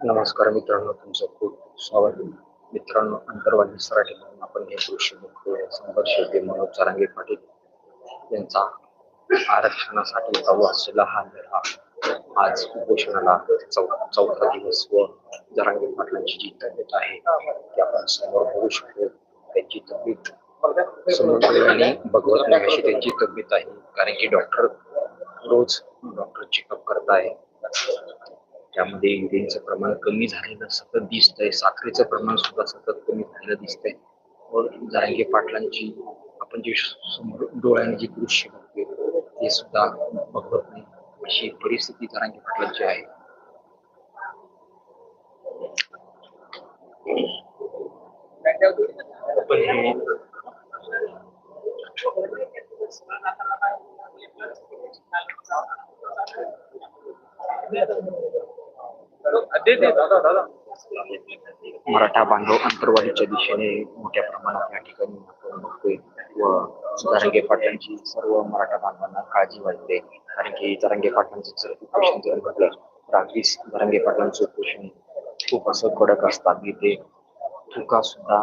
नमस्कार मित्रांनो तुमचं खूप स्वागत. मित्रांनो अंतर्वादी सराठी म्हणून आपण हे दृश्य बघतोय. संघर्ष ते मनोज चरांगे पाटील यांचा. आरक्षणासाठी चालू असलेला हा लढा. आज उपोषणाला चौथा दिवस व जरांगे पाटलांची जी तब्येत आहे ती आपण समोर बघू शकतो. त्यांची तब्येत समोर डोळ्यांनी बघवत नाही अशी त्यांची तब्येत आहे. कारण की डॉक्टर रोज डॉक्टर चेकअप करत आहे. त्यामध्ये युरिनचं प्रमाण कमी झालेलं सतत दिसतंय. साखरेचं प्रमाण सुद्धा सतत कमी झालेलं दिसतंय. व जारंगे पाटलांची आपण जे समोर डोळ्याने जे दृश्य बघतोय ते सुद्धा बघत नाही. अशी परिस्थिती जारंगे पाटलांची आहे. पण हे मराठा बांधव अंतरवालीच्या दिशेने मोठ्या प्रमाणात या ठिकाणी बघतोय. व जरांगे पाटलांची सर्व मराठा बांधवांना काळजी वाटते. कारण की जरांगे पाटलांचं जर उपोषण जर म्हटलं तर अगदीच जरांगे पाटलांचं उपोषण खूप असं कडक असतात. की ते थुका सुद्धा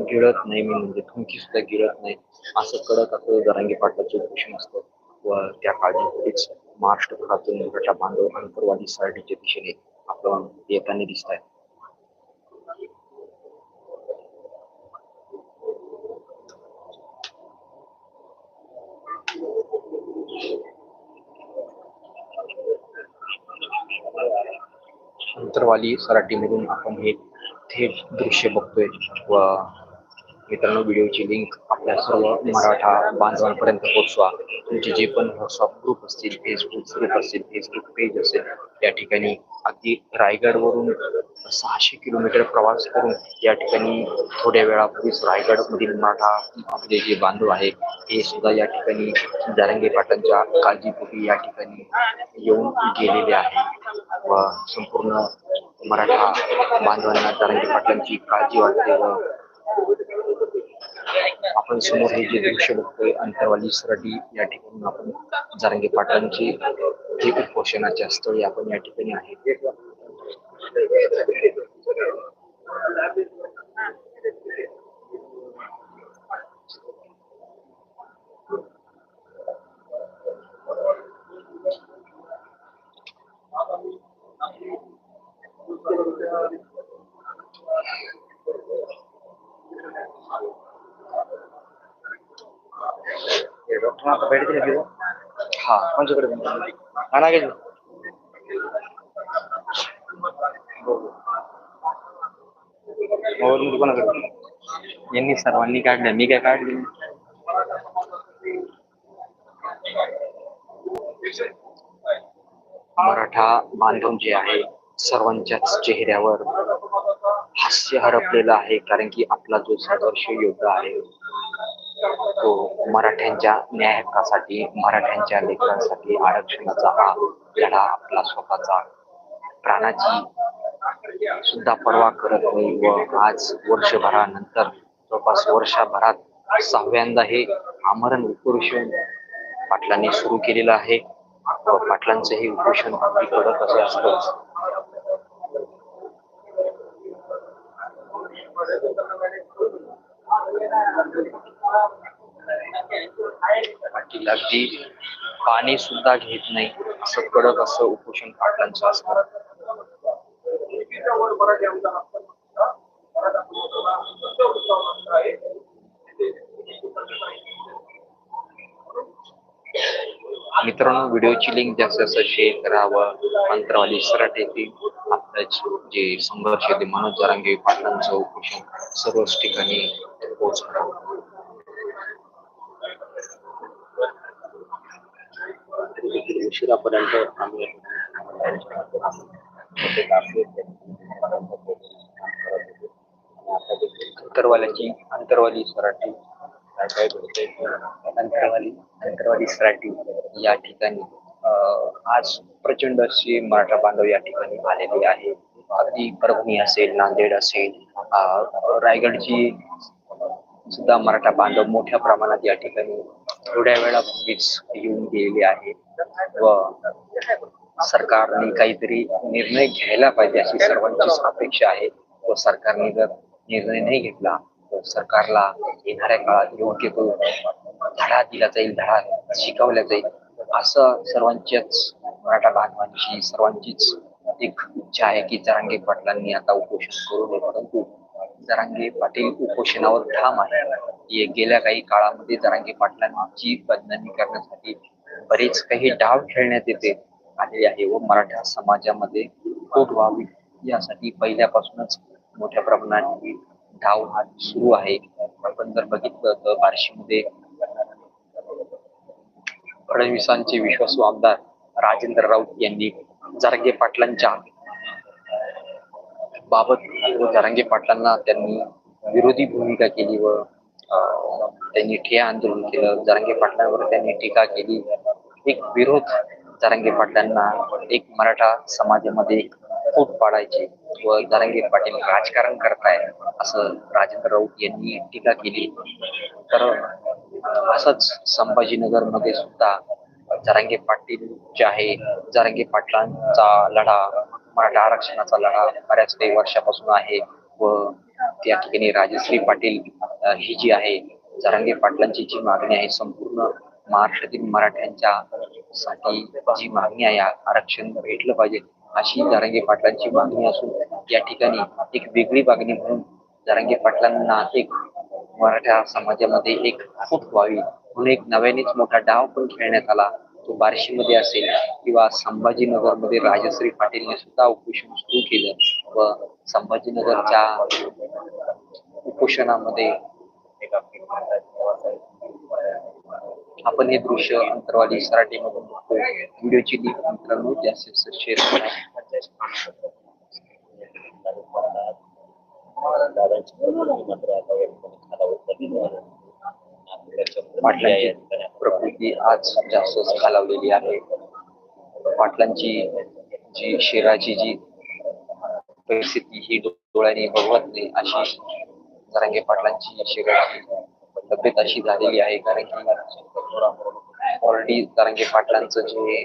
गिळत नाही मी म्हणजे थुंकी सुद्धा गिळत नाही. असं कडक असं जरांगे पाटलाचं उपोषण असतं. व त्या काळीच महाराष्ट्र भागातून मराठा बांधव अंतरवादी सारडीच्या दिशेने आपण येताना दिसत अंतरवाली सराटीमधून आपण हे थेट दृश्य बघतोय व मित्रांनो व्हिडिओची लिंक आपल्या सर्व मराठा बांधवांपर्यंत पोहोचवा. तुमचे जे पण व्हॉट्सअप ग्रुप असतील फेसबुक ग्रुप असतील फेसबुक पेज असेल त्या ठिकाणी अगदी रायगडवरून सहाशे किलोमीटर प्रवास करून या ठिकाणी थोड्या वेळापूर्वीच रायगडमधील मराठा आपले जे बांधव आहे हे सुद्धा या ठिकाणी जारंगे पाटणच्या काळजीपोटी या ठिकाणी येऊन गेलेले आहे व संपूर्ण मराठा बांधवांना जारंगे पाटलांची काळजी वाटते व आपण समोर हे जे दृश्य बघतोय अंतरवाली सरडी या ठिकाणी आपण जारंगे पाटलांची जे उपोषणाचे स्थळी आपण या ठिकाणी आहे Thank you. भेट दिली घेऊ हा कोणच्याकडे हा ना मोबाईल कोणाकडे? यांनी सर्वांनी काढल्या मी काय काढली? मराठा बांधव जे आहे सर्वांच्याच चेहऱ्यावर हास्य हरपलेलं आहे कारण की आपला जो संघर्ष योद्धा आहे तो मराठ्यांच्या न्याय हक्कासाठी मराठ्यांच्या लेखकांसाठी आरक्षणाचा हा लढा आपला स्वतःचा. प्राणाची सुद्धा पर्वा करत नाही व आज वर्षभरानंतर जवळपास वर्षभरात सहाव्यांदा हे आमरण उपोषण पाटलांनी सुरू केलेलं आहे व पाटलांचं हे उपोषण अगदी कडक असे असतं. पाटील अगदी पाणी सुद्धा घेत नाही असं कडक असं उपोषण पाटलांचं असतं. मित्रांनो व्हिडिओची लिंक जास्त जास्त शेअर करावं व मंत्रवाली सराट येथील आपलं जे संघर्ष येते ते मनोज जरांगे पाटलांचं उपोषण सर्वच ठिकाणी पोहोचणार. उशिरापर्यंत आम्ही अंतरवाल्याची अंतरवाली सराठी अंतरवाली अंतरवाली सराठी या ठिकाणी आज प्रचंड अशी मराठा बांधव या ठिकाणी आलेले आहे. अगदी परभणी असेल नांदेड असेल रायगडची सुद्धा मराठा बांधव मोठ्या प्रमाणात या ठिकाणी थोड्या वेळापूर्वीच येऊन गेलेले आहे. व सरकारने काहीतरी निर्णय घ्यायला पाहिजे अशी सर्वांचीच अपेक्षा आहे. व सरकारने जर निर्णय नाही घेतला तर सरकारला येणाऱ्या काळात योग्य तो धडा दिला जाईल धडा शिकवला जाईल असं सर्वांच्याच मराठा बांधवांची सर्वांचीच एक इच्छा आहे की जरांगे पाटलांनी आता उपोषण करू नये. परंतु जरांगे पाटील उपोषणावर ठाम आहे गेल्या काही काळामध्ये जरांगे पाटलांची बदनामी करण्यासाठी बरेच काही डाव खेळण्यात येते आलेले आहे व मराठा समाजामध्ये फूट व्हावी यासाठी पहिल्यापासूनच मोठ्या प्रमाणात डाव हा सुरू आहे. आपण जर बघितलं तर बार्शीमध्ये फडणवीसांचे विश्वासू आमदार राजेंद्र राऊत यांनी जरांगे पाटलांच्या बाबत व जरांगे पाटलांना त्यांनी विरोधी भूमिका केली व त्यांनी ठिय्या आंदोलन केलं. जरांगे पाटलांवर त्यांनी टीका केली. एक विरोध जरांगे पाटलांना एक मराठा समाजामध्ये फूट पाडायची व जरांगे पाटील राजकारण करताय असं राजेंद्र राऊत यांनी टीका केली. तर असंच संभाजीनगरमध्ये सुद्धा जरांगे पाटील जे आहे जरांगे पाटलांचा लढा मराठा आरक्षणाचा लढा बऱ्याच काही वर्षापासून आहे व त्या ठिकाणी राजश्री पाटील ही जी आहे जरांगे पाटलांची जी मागणी आहे संपूर्ण महाराष्ट्रातील मराठ्यांच्या साठी जी मागणी आहे आरक्षण भेटलं पाहिजे अशी जरांगे पाटलांची मागणी असून या ठिकाणी एक वेगळी मागणी म्हणून जरांगे पाटलांना एक मराठा समाजामध्ये एक फूट व्हावी म्हणून एक नव्यानेच मोठा डाव पण खेळण्यात आला. तो बार्शीमध्ये असेल किंवा संभाजीनगरमध्ये राजश्री पाटीलने सुद्धा उपोषण सुरू केलं व संभाजीनगरच्या उपोषणामध्ये आपण हे दृश्य अंतरवाली सराटी मधून व्हिडिओची लिंक मित्रांनो जास्तीत जास्त शेअर करा. पाटलांची प्रकृती आज जास्त खालावलेली आहे. पाटलांची जी शरीराची जी परिस्थिती ही डोळ्याने बघवत नाही अशी जरांगे पाटलांची शरीराची तब्येत अशी झालेली आहे कारण की ऑलरेडी जरांगे पाटलांचं जे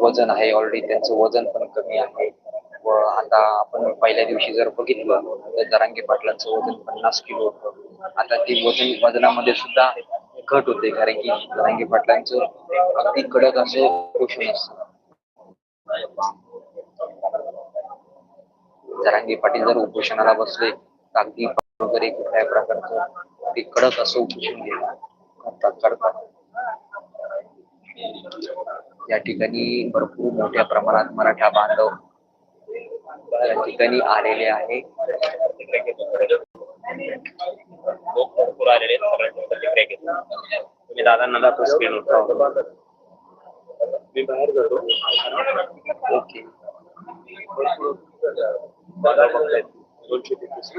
वजन आहे ऑलरेडी त्यांचं वजन पण कमी आहे. व आता आपण पहिल्या दिवशी जर बघितलं तर जरांगे पाटलांचं वजन पन्नास किलो होतं. आता ते वजन वजनामध्ये सुद्धा घट होते कारण की जरांगे पाटलांचं अगदी कडक असं पोषण असतं. जरांगे पाटील जर उपोषणाला बसले अगदी वगैरे कुठल्याही प्रकारचं ते कडक असं करतात करतात. या ठिकाणी भरपूर मोठ्या प्रमाणात मराठा बांधव या ठिकाणी आलेले आहे. लोक भरपूर आलेले प्रतिक्रिया तुम्ही दादांना दाखवू स्क्रीन मी बाहेर जातो. ओके. दोनशे तेहतीस.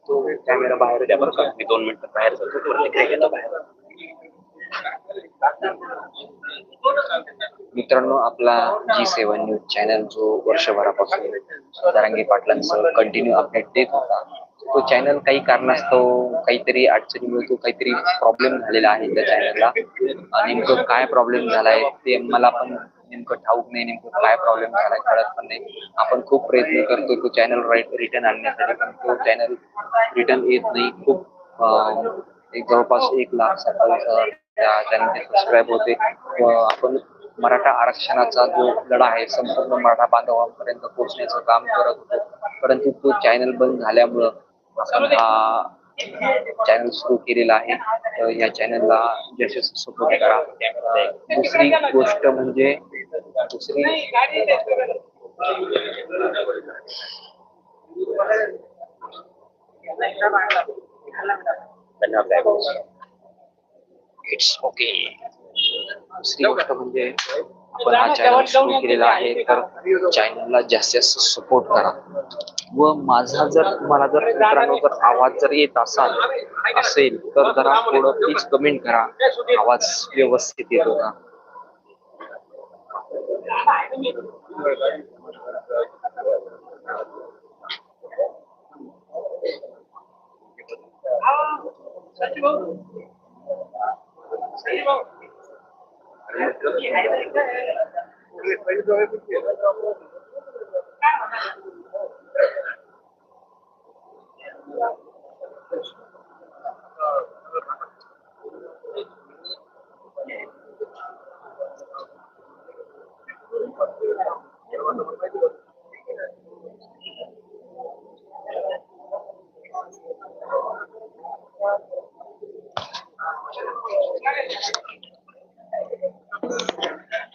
तो कॅमेरा बाहेर द्या बरं का. मी दोन मिनिटं बाहेर जातो. घेतो बाहेर मित्रांनो आपला जी सेवन न्यूज चॅनल जो वर्षभरापासून दरांगी पाटलांचं कंटिन्यू अपडेट देत होता तो चॅनल काही कारणास्तव काहीतरी अडचणीमुळे तो काहीतरी प्रॉब्लेम झालेला आहे त्या चॅनलला आणि नेमकं काय प्रॉब्लेम झालाय ते मला पण नेमकं ठाऊक नाही नेमकं काय प्रॉब्लेम झालाय कळत पण नाही. आपण खूप प्रयत्न करतो तो चॅनल रिटर्न आणण्यासाठी पण तो चॅनल रिटर्न येत नाही. खूप एक जवळपास एक लाख सत्तावीस हजार त्या चॅनलचे सबस्क्राईब होते. आपण मराठा आरक्षणाचा जो लढा आहे संपूर्ण मराठा बांधवांपर्यंत पोहोचण्याचं काम करत होतो. परंतु तो चॅनल बंद झाल्यामुळं चॅनल सुरू केलेला आहे. या चॅनलला सपोर्ट करा. दुसरी गोष्ट म्हणजे दुसरी इट्स ओके दुसरी गोष्ट म्हणजे आपण हा चॅनल सुरू केलेला आहे तर चॅनलला जास्तीत जास्त सपोर्ट करा. व माझा जर तुम्हाला जर मित्रांनो जर आवाज जर येत असाल असेल तर जरा थोडं प्लीज कमेंट करा. आवाज व्यवस्थित येतो का? आपण समोर बघतोय शिवाजी that.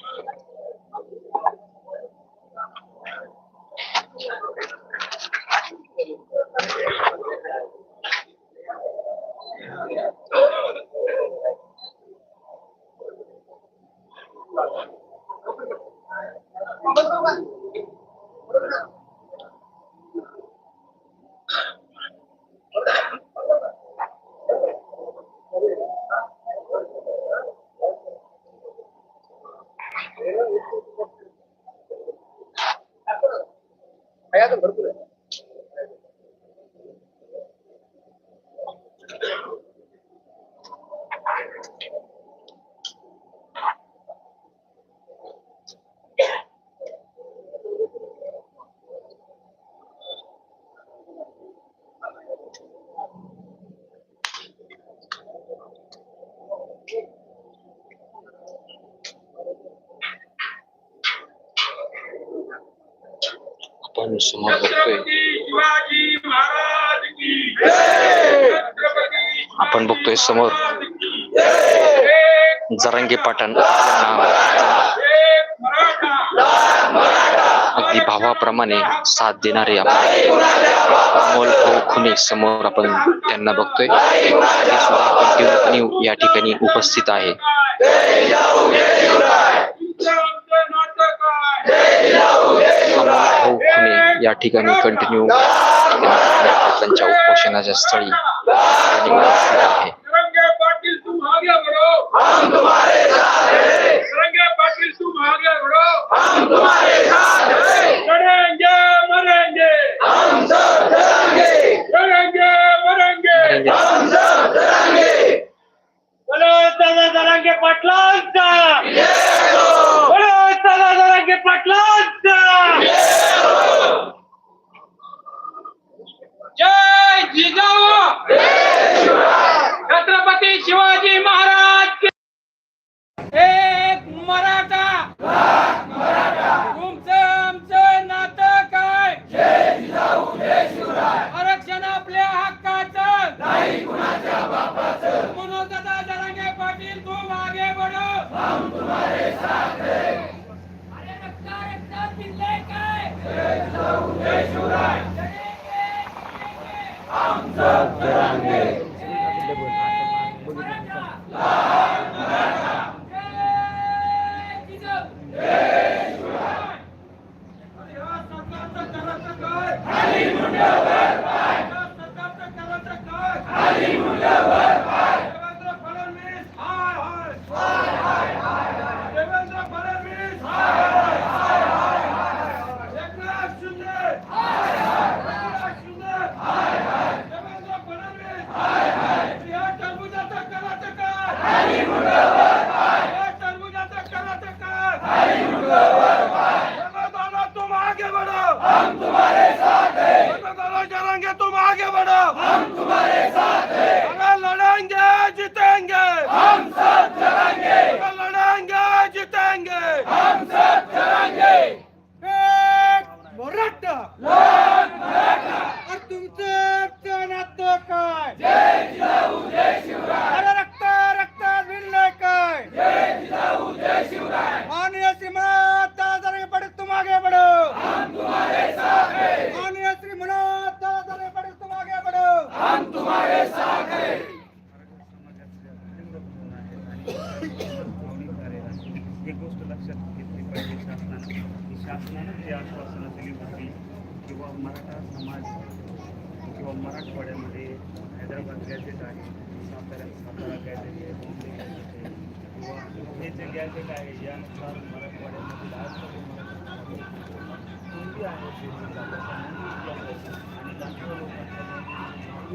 महाराज की आपण बघतोय समोर. जरंगी पाटण. अगदी भावाप्रमाणे साथ देणारे आपण. खुने समोर आपण त्यांना बघतोय. सुद्धा या ठिकाणी उपस्थित आहे तुमचं नाटक आहे अमोल भाऊ खुने या ठिकाणी कंटिन्यू त्यांच्या उपोषणाच्या स्थळी आहे. हम सब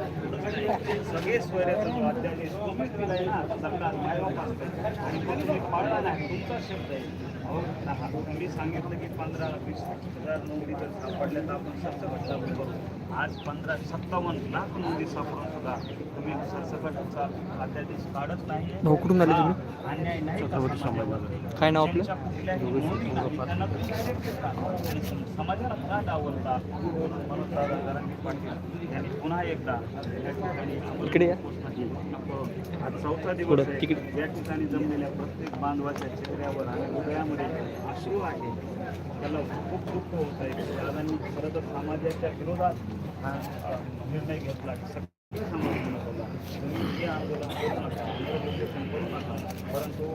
सगळे स्वैर्याचं अध्यादेश तुम्हीच दिलाय ना सरकार मायबाप असतं आणि तो तुम्ही पाळला नाही तुमचा शब्द आहे अहो हा, तुम्ही सांगितलं की पंधरा वीस हजार नोंदी जर सापडल्या तर आपण सरसकट लागू आज पंधरा सत्तावन्न लाख नोंदी सापडून सुद्धा तुम्ही सरसकटचा अध्यादेश काढत नाही भाऊ, कुठून आले तुम्ही? का समाजाला? काय नाव आपलं? पुन्हा एकदा या ठिकाणी इकडे या. चौथा दिवस. या ठिकाणी जमलेल्या प्रत्येक बांधवाच्या चेहऱ्यावर आणि हृदयामध्ये अश्रू आहे त्याला खूप दुःख होत आहे दादांनी खरं तर समाजाच्या विरोधात हा निर्णय घेतला समाज तुम्ही हे आंदोलन करू नका विरोधोल्लेखन करू नका परंतु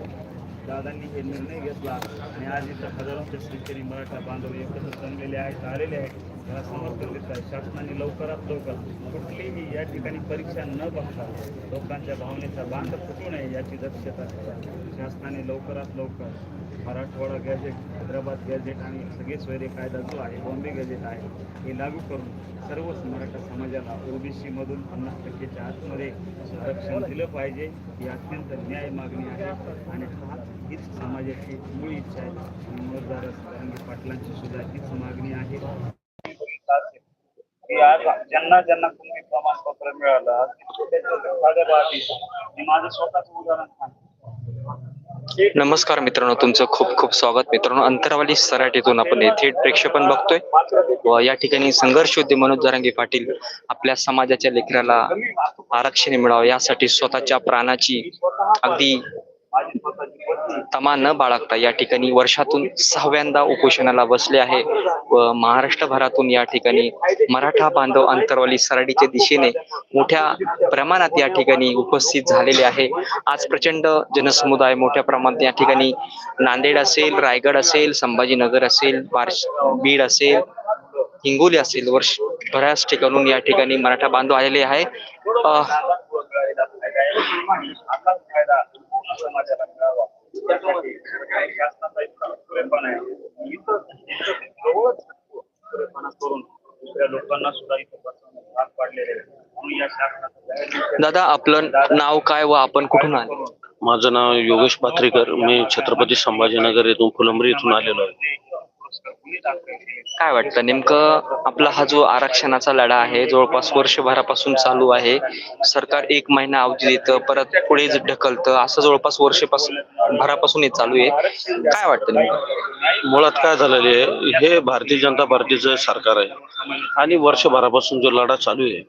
दादांनी हे निर्णय घेतला आणि आज इथं हजारोच्या संख्येने मराठा बांधव एकत्र जमलेले आहेत आलेले आहेत. याला समर्थन देत आहे. शासनाने लवकरात लवकर कुठलीही या ठिकाणी परीक्षा न बघता लोकांच्या भावनेचा बांध फुटू नये याची दक्षता शासनाने लवकरात लवकर मराठवाडा गॅजेट हैदराबाद गॅजेट आणि सगळे सोयरे कायदा जो आहे बॉम्बे गॅजेट आहे हे लागू करून सर्वच मराठा समाजाला ओबीसीमधून पन्नास टक्केच्या आतमध्ये आरक्षण दिलं पाहिजे. ही अत्यंत न्याय मागणी आहे आणि हा हीच समाजाची मूळ इच्छा आहे. आणि पाटलांची सुद्धा हीच मागणी आहे. की आज ज्यांना ज्यांना तुम्ही प्रमाणपत्र मिळालं मी माझं स्वतःच उदाहरण सांगतो. नमस्कार मित्रांनो तुमचं खूप खूप स्वागत. मित्रांनो अंतरावाली सराटीतून आपण थेट प्रेक्षेपण बघतोय. व या ठिकाणी संघर्ष होते मनोज जरांगे पाटील आपल्या समाजाच्या लेकराला आरक्षण मिळावं यासाठी स्वतःच्या प्राणाची अगदी तमा न बाळगता या ठिकाणी वर्षातून सहाव्यांदा उपोषणाला बसले आहे. व महाराष्ट्रभरातून या ठिकाणी मराठा बांधव अंतरवाली सराडीच्या दिशेने मोठ्या प्रमाणात या ठिकाणी उपस्थित झालेले आहे. आज प्रचंड जनसमुदाय मोठ्या प्रमाणात या ठिकाणी नांदेड असेल रायगड असेल संभाजीनगर असेल बार्श बीड असेल हिंगोली असेल वर्ष बऱ्याच ठिकाणून या ठिकाणी मराठा बांधव आलेले आहे. अं, दादा आपलं नाव काय व आपण कुठून आले? माझं नाव योगेश पात्रेकर मी छत्रपती संभाजीनगर येथून फुलंब्री येथून आलेलो आहे. काय वाटतं? नेमकं आपला हा जो आरक्षणाचा लढा आहे जवळपास वर्षभरापासून चालू आहे सरकार एक महिना अवधी देतं परत पुढे ढकलतं असं जवळपास वर्षपासून भरापासून हे चालू आहे. काय वाटतं नेमकं? मुळात काय झालेले आहे हे भारतीय जनता पार्टीचं सरकार आहे. आणि वर्षभरापासून जो लढा चालू आहे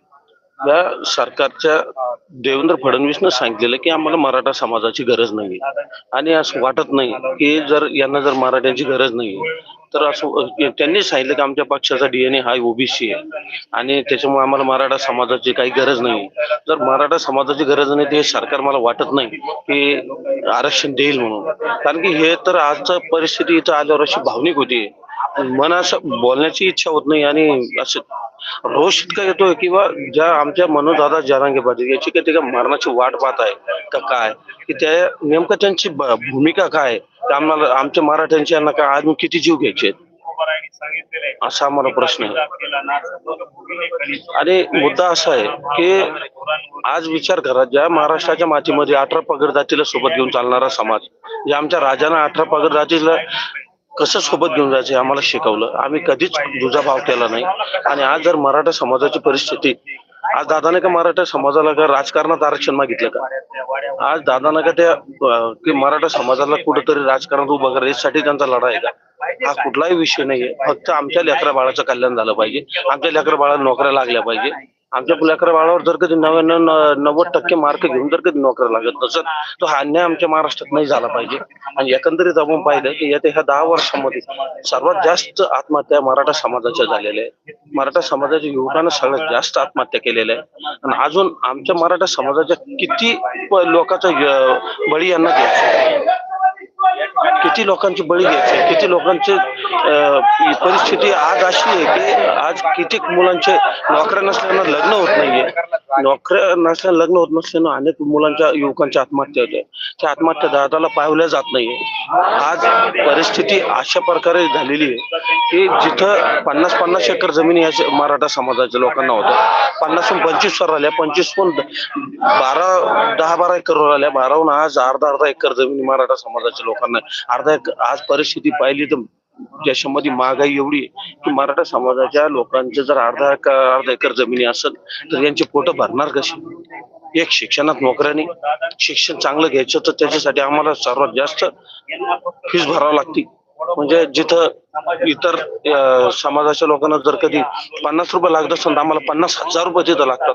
या सरकारच्या देवेंद्र फडणवीसनं सांगितलेलं की आम्हाला मराठा समाजाची गरज नाही आणि असं वाटत नाही की जर यांना जर मराठ्यांची गरज नाही तर असं त्यांनी सांगितलं की आमच्या पक्षाचा डीएनए हा ओबीसी आहे. आणि त्याच्यामुळे आम्हाला मराठा समाजाची काही गरज नाही. जर मराठा समाजाची गरज नाही ते सरकार मला वाटत नाही की आरक्षण देईल म्हणून. कारण की हे तर आजचा परिस्थिती इथं आल्यावर अशी भावनिक होती. मन असं बोलण्याची इच्छा होत नाही आणि असं रोष इतका येतोय किंवा ज्या आमच्या मनोदादा जरांगे पाटील याची काही ते मरणाची वाट पाहत आहे का काय? की त्या नेमकं त्यांची भूमिका काय आम्हाला आमच्या मराठ्यांची यांना काय आज किती जीव घ्यायचे असा आम्हाला प्रश्न आहे. आणि मुद्दा असा आहे की आज विचार करा ज्या महाराष्ट्राच्या मातीमध्ये अठरा पगड जातीला सोबत घेऊन चालणारा समाज जे आमच्या राजानं अठरा पगड जातीला कसं सोबत घेऊन जायचं हे आम्हाला शिकवलं. आम्ही कधीच दुजाभाव केला नाही. आणि आज जर मराठा समाजाची परिस्थिती आज दादाने का मराठा समाजाला का राजकारणात आरक्षण मागितलं का? आज दादाने का त्या मराठा समाजाला कुठंतरी राजकारणात उभं करा यासाठी त्यांचा लढा आहे का? हा कुठलाही विषय नाहीये. फक्त आमच्या लेकरा बाळाचं कल्याण झालं पाहिजे. आमच्या लेकरा बाळाला नोकऱ्या लागल्या पाहिजे. आमच्या लेकरा बाळावर जर कधी नव्याण्णव नव्वद टक्के मार्क घेऊन जर कधी नोकऱ्या लागत नसत तो हा अन्याय आमच्या महाराष्ट्रात नाही झाला पाहिजे. आणि एकंदरीत आपण पाहिलं की येत्या ह्या दहा वर्षामध्ये सर्वात जास्त आत्महत्या मराठा समाजाच्या झालेल्या आहेत. मराठा समाजाच्या युवकांना सगळ्यात जास्त आत्महत्या केलेल्या आहे आणि अजून आमच्या मराठा समाजाच्या किती लोकांचा बळी यांना घ्यायचा किती लोकांची बळी घ्यायचे किती लोकांचे परिस्थिती आज अशी आहे की आज किती मुलांचे नोकऱ्या नसल्यानं लग्न होत नाहीये. नोकऱ्या नसल्यानं लग्न होत नसल्यानं अनेक मुलांच्या युवकांच्या आत्महत्या होते. त्या आत्महत्या दादाला पावल्या जात नाहीये. आज परिस्थिती अशा प्रकारे झालेली आहे की जिथं पन्नास पन्नास एकर जमीन या मराठा समाजाच्या लोकांना होत्या पन्नासहून पंचवीस वर आल्या पंचवीसहून बारा दहा बारा एकर आल्या. बाराहून आज अर्धा अर्धा एकर जमीन मराठा समाजाच्या लोकांना अर्धा एक आज परिस्थिती पाहिली तर देशामध्ये महागाई एवढी की मराठा समाजाच्या लोकांचे जर अर्धा अर्धा एकर जमिनी असेल तर यांचे पोट भरणार कशी एक शिक्षणात नोकऱ्याने शिक्षण चांगलं घ्यायचं तर त्याच्यासाठी आम्हाला सर्वात जास्त फीस भरावी लागते. म्हणजे जिथं इतर समाजाच्या लोकांना जर कधी पन्नास रुपये लागत असेल तर आम्हाला पन्नास हजार रुपये तिथं लागतात.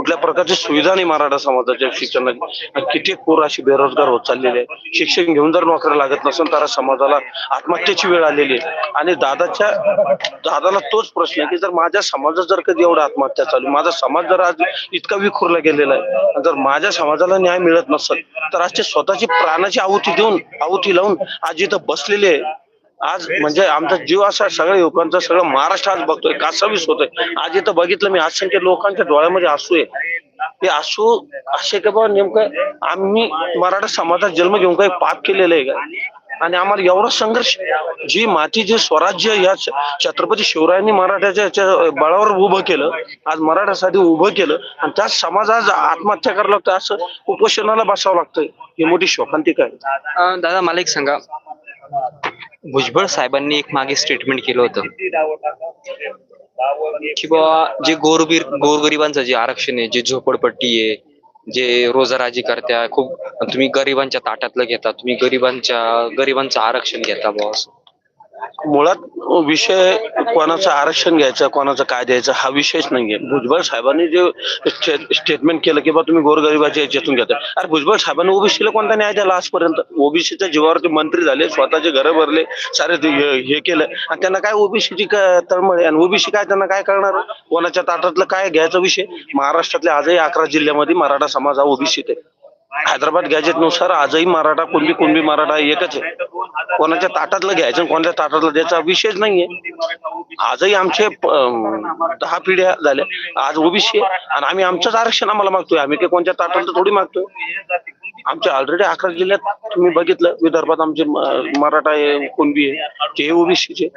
कुठल्या प्रकारची सुविधा नाही मराठा समाजाच्या शिक्षणाची. किती पोर अशी बेरोजगार होत चाललेले आहे. शिक्षण घेऊन जर नोकऱ्या लागत नसेल तर समाजाला आत्महत्येची वेळ आलेली आहे. आणि दादाच्या दादाला तोच प्रश्न आहे की जर माझ्या समाजात जर कधी एवढा आत्महत्या चालू माझा समाज जर आज इतका विखुरला गेलेला आहे जर माझ्या समाजाला न्याय मिळत नसेल तर आज ते स्वतःची प्राणाची आहुती देऊन आहुती लावून आज इथं बसलेले आहे. आज म्हणजे आमचा जीव असा सगळ्या युवकांचा सगळं महाराष्ट्र आज बघतोय कासावीस होतोय. आज इथं बघितलं मी असंख्य लोकांच्या डोळ्यामध्ये असू आहे. ते असू असे का बाबा नेमकं आम्ही मराठा समाजात जन्म घेऊन काही पाप केलेलं आहे का? आणि आम्हाला एवढा संघर्ष जी माती जे स्वराज्य या छत्रपती शिवरायांनी मराठ्याच्या बळावर उभं केलं आज मराठ्यासाठी उभं केलं आणि त्याच समाज आज आत्महत्या करायला लागतं असं उपोषणाला बसावं लागतंय. ही मोठी शोकांतिका आहे. दादा मला एक सांगा. भुजबळ साहेबांनी एक मागे स्टेटमेंट केलं होतं. की बाबा जे गोरबीर गोरगरिबांचं जे आरक्षण आहे जे झोपडपट्टी आहे जे रोजाराजी करत्या खूप तुम्ही गरिबांच्या ताटातलं घेता तुम्ही गरिबांच्या गरिबांचं आरक्षण घेता बॉस मुळात विषय कोणाचं आरक्षण घ्यायचं कोणाचं काय द्यायचं हा विषयच नाहीये. भुजबळ साहेबांनी जे स्टेटमेंट केलं की बा तुम्ही गोरगरिबाच्या याच्यातून घेता अरे भुजबळ साहेबांनी ओबीसीला कोणता न्याय दिला आजपर्यंत? ओबीसीच्या जीवावरती मंत्री झाले स्वतःचे घर भरले सारे ते हे केलं. आणि त्यांना काय ओबीसीची तळमळ आणि ओबीसी काय त्यांना काय करणार? कोणाच्या ताटातलं काय घ्यायचा विषय? महाराष्ट्रातल्या आजही अकरा जिल्ह्यामध्ये मराठा समाज हा ओबीसीत आहे. हैदराबाद गॅजेटनुसार आजही मराठा कुणबी कुणबी मराठा एकच आहे. कोणाच्या ताटातलं घ्यायचं आणि कोणाच्या ताटातलं द्यायचा विषयच नाहीये. आजही आमचे दहा पिढ्या झाल्या. आज ओबीसी आहे आणि आम्ही आमचंच आरक्षण आम्हाला मागतोय. आम्ही काही कोणत्या ताटातलं थोडी मागतोय. आमच्या ऑलरेडी अकरा जिल्ह्यात तुम्ही बघितलं विदर्भात आमचे मराठा आहे कुणबी आहे ते ओबीसीचे.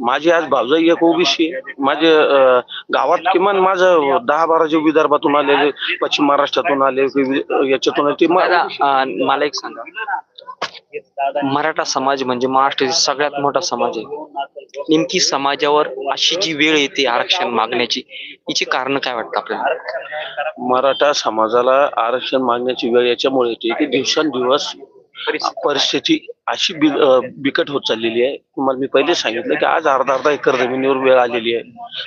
माझी आज भावजाई एक ओबीसी आहे. माझे गावात किमान माझं दहा बारा जे विदर्भातून आलेले पश्चिम महाराष्ट्रातून आले याच्यातून आले, ते मला एक सांगा. मराठा समाज म्हणजे महाराष्ट्रातील सगळ्यात मोठा समाज आहे. नेमकी समाजावर अशी जी वेळ येते आरक्षण मागण्याची हिची कारण काय वाटतं आपल्याला? मराठा समाजाला आरक्षण मागण्याची वेळ याच्यामुळे येते की दिवसेंदिवस परिस्थिती अशी बि- बिकट होत चाललेली आहे. तुम्हाला मी पहिले सांगितलं की आज अर्धा अर्धा एकर जमिनीवर वेळ आलेली आहे.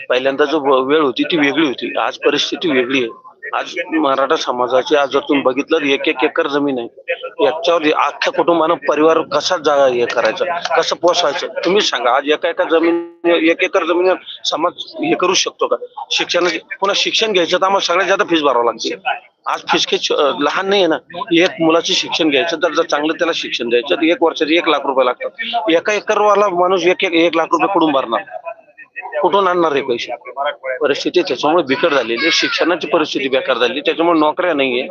पहिल्यांदा जो वेळ होती ती वेगळी होती. आज परिस्थिती वेगळी आहे. आज मराठा समाजाची आज जर तुम्ही बघितलं तर एक एक एकर जमीन आहे. याच्यावर अख्ख्या कुटुंबानं परिवार कसा जागा हे करायचा कसं पोसायचं तुम्ही सांगा. आज एका एका जमीन एक एकर जमीन समाज हे करू शकतो का? शिक्षणाची पुन्हा शिक्षण घ्यायचं तर आम्हाला सगळ्यात जास्त फीस भरावं लागते. आज फीस काही लहान नाही आहे ना. एक मुलाचं शिक्षण घ्यायचं तर जर चांगलं त्याला शिक्षण द्यायचं तर एक वर्षाचे एक लाख रुपये लागतात. एका एकरवाला माणूस एक एक एक लाख रुपये कुठून भरणार? कुठून आणणार आहे पैसे? परिस्थिती त्याच्यामुळे बिकट झालेली आहे. शिक्षणाची परिस्थिती बेकार झाली. त्याच्यामुळे नोकऱ्या नाहीये.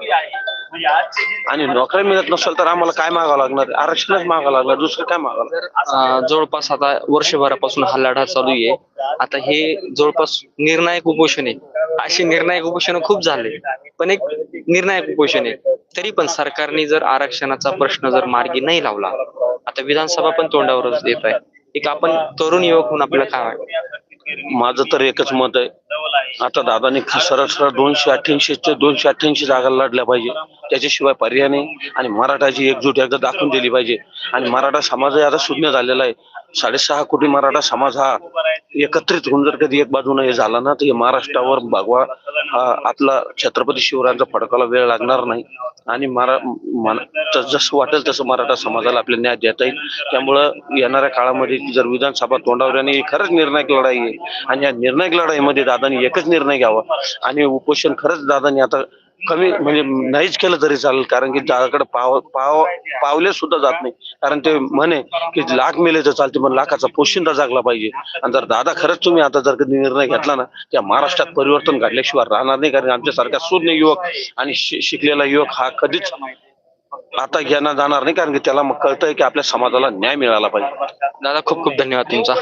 आणि नोकऱ्या मिळत नसेल तर आम्हाला काय मागावं लागणार? आरक्षणच मागावं लागणार. दुसरं काय मागावं लागणार? जवळपास आता वर्षभरापासून हा लढा चालू आहे. आता हे जवळपास निर्णायक उपोषण आहे. असे निर्णायक उपोषण खूप झाले. पण एक निर्णायक उपोषण आहे. तरी पण सरकारने जर आरक्षणाचा प्रश्न जर मार्गी नाही लावला आता विधानसभा पण तोंडावरच येत आहे. एक आपण तरुण युवक म्हणून आपल्याला काय वाटतं? माझं तर एकच मत आहे. आता दादाने सरळ सरळ दोनशे अठ्ठ्याऐंशी दोनशे अठ्ठ्याऐंशी जागा लढल्या पाहिजे. त्याच्याशिवाय पर्याय नाही. आणि मराठाची एकजूट एकदा दाखवून दिली पाहिजे. आणि मराठा समाजही आता शून्य झालेला आहे. साडेसहा कोटी मराठा समाज हा एकत्रित होऊन जर कधी एक बाजूने हे झाला ना तर हे महाराष्ट्रावर भगवा हा आपला छत्रपती शिवरायांचा फडकाला वेळ लागणार नाही. आणि मरा जसं वाटेल तसं मराठा समाजाला आपले न्याय देता येईल. त्यामुळं येणाऱ्या काळामध्ये जर विधानसभा तोंडावर आणि खरंच निर्णायक लढाई आहे आणि या निर्णायक लढाईमध्ये दादानी एकच निर्णय घ्यावा. आणि उपोषण खरंच दादानी आता कमी म्हणजे नाहीच केलं तरी चालेल कारण की दादाकडे पाव पाव पावले सुद्धा जात नाही. कारण ते म्हणे की लाख मेले तर चालते पण लाखाचा पोशिंदा जागला पाहिजे. आणि जर दादा खरंच तुम्ही आता जर कधी निर्णय घेतला ना त्या महाराष्ट्रात परिवर्तन घडल्याशिवाय राहणार नाही कारण आमच्यासारखा शून्य युवक आणि शिकलेला युवक हा कधीच आता घेणार जाणार नाही कारण की त्याला मग कळतंय की आपल्या समाजाला न्याय मिळाला पाहिजे. दादा खूप खूप धन्यवाद तुमचा.